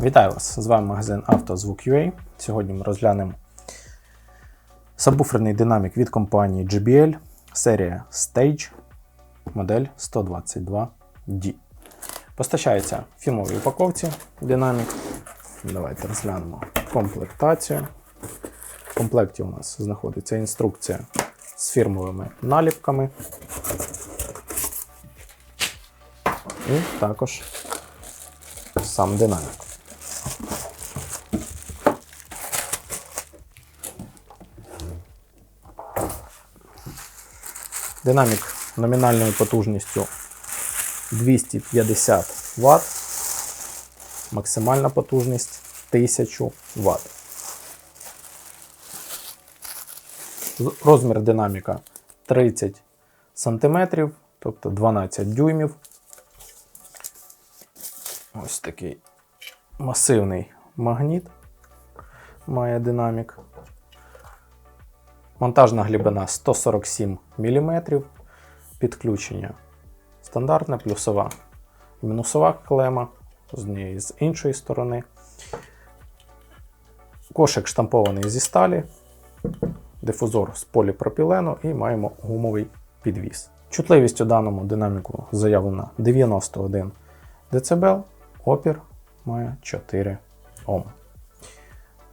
Вітаю вас! З вами магазин «Автозвук.UA». Сьогодні ми розглянемо сабвуферний динамік від компанії JBL, серія Stage, модель 122D. Постачається в фірмовій упаковці динамік. Давайте розглянемо комплектацію. В комплекті у нас знаходиться інструкція з фірмовими наліпками. І також сам динамік. Динамік номінальною потужністю 250 Вт, максимальна потужність 1000 Вт. Розмір динаміка 30 см, тобто 12 дюймів. Ось такий масивний магніт має динамік. Монтажна глибина 147 мм. Підключення стандартне, плюсова і мінусова клема з однієї з іншої сторони. Кошик штампований зі сталі, дифузор з поліпропілену і маємо гумовий підвіс. Чутливість у даному динаміку заявлена 91 дБ, опір має 4 Ом.